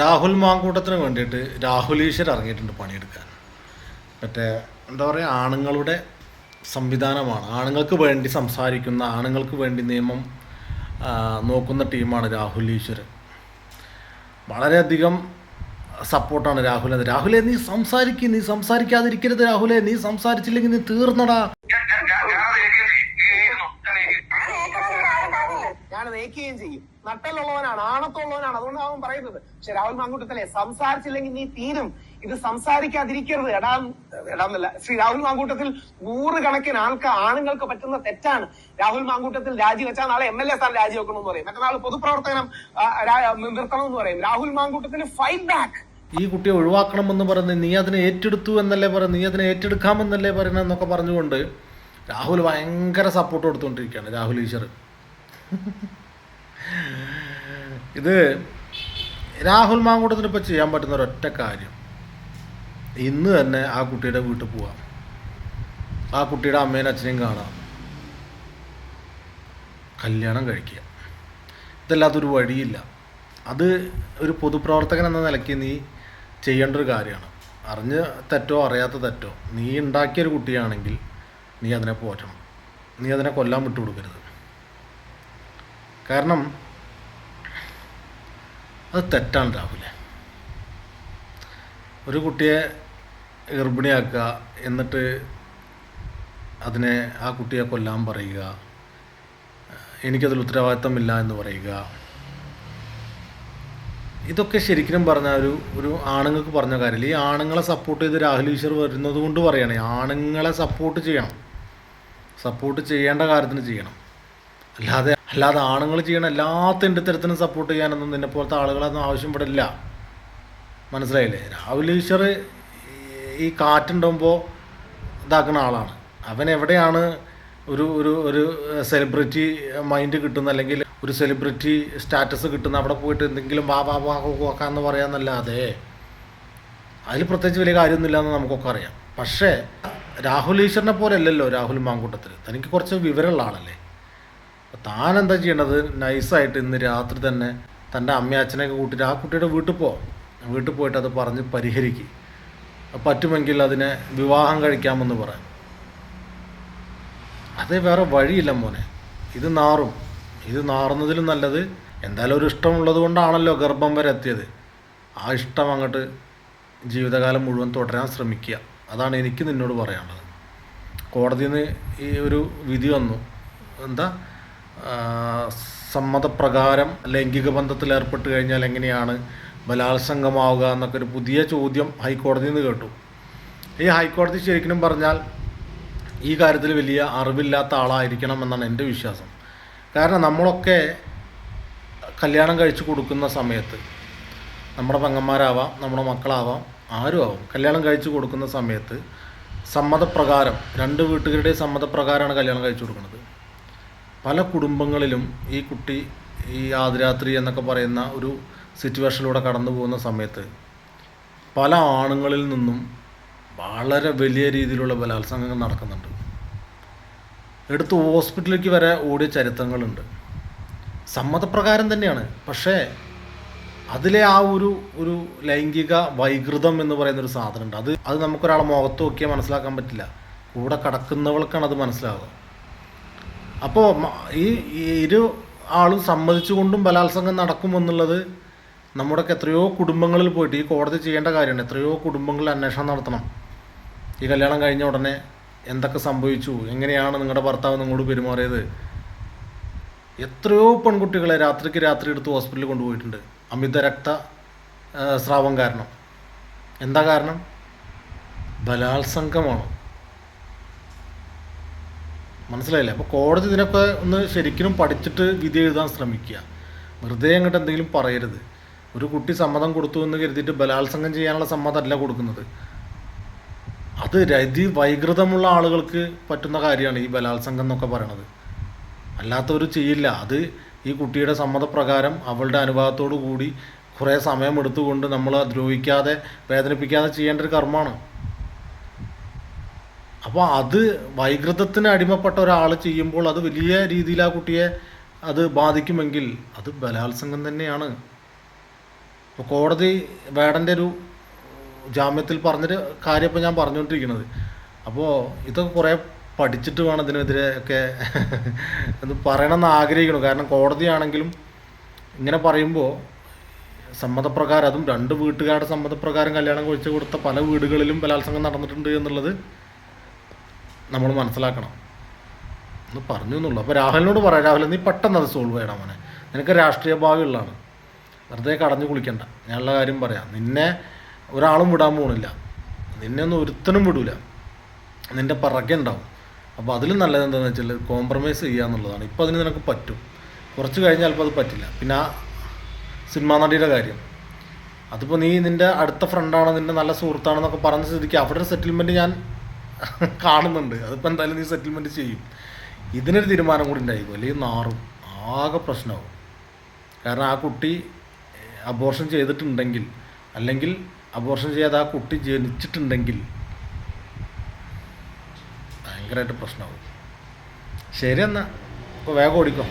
രാഹുൽ മാങ്കൂട്ടത്തിന് വേണ്ടിയിട്ട് രാഹുൽ ഈശ്വർ ഇറങ്ങിയിട്ടുണ്ട് പണിയെടുക്കാൻ. മറ്റേ എന്താ പറയുക ആണുങ്ങളുടെ സംവിധാനമാണ്. ആണുങ്ങൾക്ക് വേണ്ടി സംസാരിക്കുന്ന ആണുങ്ങൾക്ക് വേണ്ടി നിയമം നോക്കുന്ന ടീമാണ് രാഹുൽ ഈശ്വർ. വളരെയധികം സപ്പോർട്ടാണ് രാഹുൽ രാഹുലെ നീ സംസാരിക്കും നീ സംസാരിക്കാതിരിക്കരുത് രാഹുലെ നീ സംസാരിച്ചില്ലെങ്കിൽ നീ തീർന്നടാ. ഞാൻ നയിക്കുകയും ചെയ്യും. നട്ടലുള്ളവനാണ് ആണത്തുള്ളവനാണ് അതുകൊണ്ടാണ് അവൻ പറയുന്നത്. പക്ഷെ രാഹുൽ മാങ്കൂട്ടത്തിലെ സംസാരിച്ചില്ലെങ്കിൽ നീ തീരും. ഇത് സംസാരിക്കാതിരിക്കരുത്. എടാ എടാന്നല്ല ശ്രീ രാഹുൽ മാങ്കൂട്ടത്തിൽ നൂറുകണക്കിന് ആൾക്ക് ആണുങ്ങൾക്ക് പറ്റുന്ന തെറ്റാണ്. രാഹുൽ മാങ്കൂട്ടത്തിൽ രാജിവെച്ചാൽ നാളെ എം എൽ എ സ്ഥാനം രാജിവെക്കണം എന്ന് പറയും. മറ്റന്നാൾ പൊതുപ്രവർത്തനം നിർത്തണം എന്ന് പറയും. രാഹുൽ മാങ്കൂട്ടത്തിന് ഫൈറ്റ് ബാക്ക് ഈ കുട്ടിയെ ഒഴിവാക്കണം എന്ന് പറഞ്ഞ് നീ അതിനെ ഏറ്റെടുത്തു എന്നല്ലേ പറ നീ അതിനെ ഏറ്റെടുക്കാമെന്നല്ലേ പറയുന്നത് എന്നൊക്കെ പറഞ്ഞുകൊണ്ട് രാഹുൽ ഭയങ്കര സപ്പോർട്ട് കൊടുത്തുകൊണ്ടിരിക്കുകയാണ് രാഹുൽ ഈശ്വർ. ഇത് രാഹുൽ മാങ്കൂട്ടത്തിന് ഇപ്പോൾ ചെയ്യാൻ പറ്റുന്ന ഒരൊറ്റ കാര്യം. ഇന്ന് തന്നെ ആ കുട്ടിയുടെ വീട്ടിൽ പോവാം. ആ കുട്ടിയുടെ അമ്മേനും അച്ഛനെയും കാണാം. കല്യാണം കഴിക്കുക. ഇതല്ലാത്തൊരു വഴിയില്ല. അത് ഒരു പൊതുപ്രവർത്തകൻ എന്ന നിലയ്ക്ക് നീ ചെയ്യേണ്ട ഒരു കാര്യമാണ്. അറിഞ്ഞ തെറ്റോ അറിയാത്ത തെറ്റോ നീ ഉണ്ടാക്കിയൊരു കുട്ടിയാണെങ്കിൽ നീ അതിനെ പോറ്റണം. നീ അതിനെ കൊല്ലാൻ വിട്ടു കൊടുക്കരുത് കാരണം അത് തെറ്റാണ് ഒരു കുട്ടിയെ ഗർഭിണിയാക്കുക എന്നിട്ട് അതിനെ ആ കുട്ടിയെ കൊല്ലാൻ പറയുക എനിക്കതിൽ ഉത്തരവാദിത്തമില്ല എന്ന് പറയുക ഇതൊക്കെ ശരിക്കും പറഞ്ഞ ഒരു ഒരു ആണുങ്ങൾക്ക് പറഞ്ഞ കാര്യമില്ല ഈ ആണുങ്ങളെ സപ്പോർട്ട് ചെയ്ത് രാഹുൽ ഈശ്വർ വരുന്നത് കൊണ്ട് പറയണേ ആണുങ്ങളെ സപ്പോർട്ട് ചെയ്യണം. സപ്പോർട്ട് ചെയ്യേണ്ട കാര്യത്തിന് ചെയ്യണം. അല്ലാതെ അല്ലാതെ ആണുങ്ങൾ ചെയ്യണ എല്ലാ തെണ്ടിത്തരത്തിനും സപ്പോർട്ട് ചെയ്യാനൊന്നും നിന്നെ പോലത്തെ ആളുകളൊന്നും ആവശ്യപ്പെടില്ല. മനസ്സിലായില്ലേ? രാഹുൽ ഈശ്വർ ഈ കാറ്റുണ്ടാകുമ്പോൾ ഇതാക്കുന്ന ആളാണ്. അവൻ എവിടെയാണ് ഒരു ഒരു ഒരു സെലിബ്രിറ്റി മൈൻഡ് കിട്ടുന്ന അല്ലെങ്കിൽ ഒരു സെലിബ്രിറ്റി സ്റ്റാറ്റസ് കിട്ടുന്ന അവിടെ പോയിട്ട് എന്തെങ്കിലും വാ വാ വാ എന്ന് പറയാമെന്നല്ലാതെ അതിൽ പ്രത്യേകിച്ച് വലിയ കാര്യമൊന്നുമില്ല എന്ന് നമുക്കൊക്കെ അറിയാം. പക്ഷേ രാഹുൽ ഈശ്വറിനെ പോലെ അല്ലല്ലോ രാഹുൽ മാങ്കൂട്ടത്തിൽ തനിക്ക് കുറച്ച് വിവരമുള്ള ആളല്ലേ? താൻ എന്താ ചെയ്യേണ്ടത് നൈസായിട്ട് ഇന്ന് രാത്രി തന്നെ തന്റെ അമ്മയും അച്ഛനെയൊക്കെ കൂട്ടിയിട്ട് ആ കുട്ടിയുടെ വീട്ടിൽ പോ. വീട്ടിൽ പോയിട്ട് അത് പറഞ്ഞ് പരിഹരിക്കും. പറ്റുമെങ്കിൽ അതിനെ വിവാഹം കഴിക്കാമെന്ന് പറയാം. അതേ വേറെ വഴിയില്ല മോനെ. ഇത് നാറും. ഇത് നാറുന്നതിലും നല്ലത് എന്തായാലും ഒരു ഇഷ്ടമുള്ളത് കൊണ്ടാണല്ലോ ഗർഭം വരെ എത്തിയത്. ആ ഇഷ്ടം അങ്ങോട്ട് ജീവിതകാലം മുഴുവൻ തുടരാൻ ശ്രമിക്കുക. അതാണ് എനിക്ക് നിന്നോട് പറയാനുള്ളത്. കോടതിയിൽ നിന്ന് ഈ ഒരു വിധി വന്നു. എന്താ? സമ്മതപ്രകാരം ലൈംഗിക ബന്ധത്തിൽ ഏർപ്പെട്ട് കഴിഞ്ഞാൽ എങ്ങനെയാണ് ബലാത്സംഗമാവുക എന്നൊക്കെ ഒരു പുതിയ ചോദ്യം ഹൈക്കോടതിയിൽ നിന്ന് കേട്ടു. ഈ ഹൈക്കോടതി ശരിക്കും പറഞ്ഞാൽ ഈ കാര്യത്തിൽ വലിയ അറിവില്ലാത്ത ആളായിരിക്കണം എന്നാണ് എന്റെ വിശ്വാസം. കാരണം നമ്മളൊക്കെ കല്യാണം കഴിച്ചു കൊടുക്കുന്ന സമയത്ത് നമ്മുടെ പെങ്ങന്മാരാവാം നമ്മുടെ മക്കളാവാം ആരും ആവും. കല്യാണം കഴിച്ചു കൊടുക്കുന്ന സമയത്ത് സമ്മതപ്രകാരം രണ്ട് വീട്ടുകാരുടെയും സമ്മതപ്രകാരമാണ് കല്യാണം കഴിച്ചു കൊടുക്കുന്നത്. പല കുടുംബങ്ങളിലും ഈ കുട്ടി ഈ ആദിരാത്രി എന്നൊക്കെ പറയുന്ന ഒരു സിറ്റുവേഷനിലൂടെ കടന്നു പോകുന്ന സമയത്ത് പല ആണുങ്ങളിൽ നിന്നും വളരെ വലിയ രീതിയിലുള്ള ബലാത്സംഗങ്ങൾ നടക്കുന്നുണ്ട്. എടുത്ത് ഹോസ്പിറ്റലിലേക്ക് വരെ ഓടിയ ചരിത്രങ്ങളുണ്ട്. സമ്മതപ്രകാരം തന്നെയാണ്. പക്ഷേ അതിലെ ആ ഒരു ഒരു ലൈംഗിക വൈകൃതം എന്ന് പറയുന്ന ഒരു സാധനമുണ്ട്. അത് അത് നമുക്കൊരാളെ മുഖത്ത് നോക്കിയാൽ മനസ്സിലാക്കാൻ പറ്റില്ല. കൂടെ കടക്കുന്നവൾക്കാണ് അത് മനസ്സിലാവുക. അപ്പോൾ ഈ ഇരു ആളും സമ്മതിച്ചുകൊണ്ടും ബലാത്സംഗം നടക്കുമെന്നുള്ളത് നമ്മുടെയൊക്കെ എത്രയോ കുടുംബങ്ങളിൽ പോയിട്ട് ഈ കോടതി ചെയ്യേണ്ട കാര്യമാണ്. എത്രയോ കുടുംബങ്ങളിൽ അന്വേഷണം നടത്തണം. ഈ കല്യാണം കഴിഞ്ഞ ഉടനെ എന്തൊക്കെ സംഭവിച്ചു? എങ്ങനെയാണ് നിങ്ങളുടെ ഭർത്താവ് നിങ്ങളോട് പെരുമാറിയത്? എത്രയോ പെൺകുട്ടികളെ രാത്രിക്ക് രാത്രി എടുത്ത് ഹോസ്പിറ്റലിൽ കൊണ്ടുപോയിട്ടുണ്ട്. അമിത രക്ത സ്രാവം കാരണം. എന്താ കാരണം? ബലാത്സംഗമാണ്. മനസ്സിലായില്ലേ? അപ്പോൾ കോടതി ഇതിനൊക്കെ ഒന്ന് ശരിക്കും പഠിച്ചിട്ട് വിധി എഴുതാൻ ശ്രമിക്കുക. വെറുതെ അങ്ങോട്ട് എന്തെങ്കിലും പറയരുത്. ഒരു കുട്ടി സമ്മതം കൊടുത്തു എന്ന് കരുതിയിട്ട് ബലാത്സംഗം ചെയ്യാനുള്ള സമ്മതമല്ല കൊടുക്കുന്നത്. അത് രതി വൈകൃതമുള്ള ആളുകൾക്ക് പറ്റുന്ന കാര്യമാണ് ഈ ബലാത്സംഗം എന്നൊക്കെ പറയണത്. അല്ലാത്തവർ ചെയ്യില്ല. അത് ഈ കുട്ടിയുടെ സമ്മതപ്രകാരം അവളുടെ അനുഭവത്തോടു കൂടി കുറേ സമയമെടുത്തുകൊണ്ട് നമ്മൾ ദ്രോഹിക്കാതെ വേദനിപ്പിക്കാതെ ചെയ്യേണ്ട ഒരു കർമ്മമാണ്. അപ്പോൾ അത് വൈകൃതത്തിന് അടിമപ്പെട്ട ഒരാൾ ചെയ്യുമ്പോൾ അത് വലിയ രീതിയിൽ ആ കുട്ടിയെ അത് ബാധിക്കുമെങ്കിൽ അത് ബലാത്സംഗം തന്നെയാണ്. ഇപ്പൊ കോടതി വേടന്റെ ഒരു ജാമ്യത്തിൽ പറഞ്ഞൊരു കാര്യം ഇപ്പോൾ ഞാൻ പറഞ്ഞുകൊണ്ടിരിക്കുന്നത്. അപ്പോൾ ഇതൊക്കെ കുറേ പഠിച്ചിട്ട് വേണം ഇതിനെതിരെ ഒക്കെ ഇത് പറയണമെന്ന് ആഗ്രഹിക്കണം കാരണം കോടതിയാണെങ്കിലും ഇങ്ങനെ പറയുമ്പോൾ സമ്മതപ്രകാരം അതും രണ്ട് വീട്ടുകാരുടെ സമ്മതപ്രകാരം കല്യാണം കഴിച്ചു കൊടുത്ത പല വീടുകളിലും ബലാത്സംഗം നടന്നിട്ടുണ്ട് എന്നുള്ളത് നമ്മൾ മനസ്സിലാക്കണം. എന്ന് പറഞ്ഞു എന്നുള്ളൂ. അപ്പോൾ രാഹുലിനോട് പറയാം രാഹുൽ നീ പെട്ടെന്ന് അത് സോൾവ് ചെയ്യണം മോനെ. നിനക്ക് രാഷ്ട്രീയ ഭാവിയുള്ളതാണ് വെറുതെ കടഞ്ഞു കുളിക്കണ്ട. ഞാനുള്ള കാര്യം പറയാം. നിന്നെ ഒരാളും വിടാൻ പോകണില്ല നിന്നെ ഒന്നും ഒരുത്തനും വിടൂല. നിന്റെ പിറകെ ഉണ്ടാവും. അപ്പോൾ അതിലും നല്ലത് എന്താണെന്ന് വെച്ചാൽ കോംപ്രമൈസ് ചെയ്യുക എന്നുള്ളതാണ്. ഇപ്പോൾ അതിന് നിനക്ക് പറ്റും. കുറച്ച് കഴിഞ്ഞാൽ ചിലപ്പോൾ അത് പറ്റില്ല. പിന്നെ ആ സിനിമാ നടിയുടെ കാര്യം. അതിപ്പോൾ നീ നിന്റെ അടുത്ത ഫ്രണ്ടാണ് നിന്റെ നല്ല സുഹൃത്താണെന്നൊക്കെ പറഞ്ഞ സ്ഥിതിക്ക് അവിടെ ഒരു സെറ്റിൽമെന്റ് ഞാൻ കാണുന്നുണ്ട്. അതിപ്പോൾ എന്തായാലും നീ സെറ്റിൽമെന്റ് ചെയ്യും. ഇതിനൊരു തീരുമാനം കൂടി ഉണ്ടായിരിക്കും. അല്ലെങ്കിൽ നാറും. ആകെ പ്രശ്നമാവും. കാരണം ആ കുട്ടി അബോർഷൻ ചെയ്തിട്ടുണ്ടെങ്കിൽ അല്ലെങ്കിൽ അബോർഷൻ ചെയ്യാതെ ആ കുട്ടി ജനിച്ചിട്ടുണ്ടെങ്കിൽ ഭയങ്കരമായിട്ട് പ്രശ്നമാവും. ശരി എന്നാൽ വേഗം ഓടിക്കോ.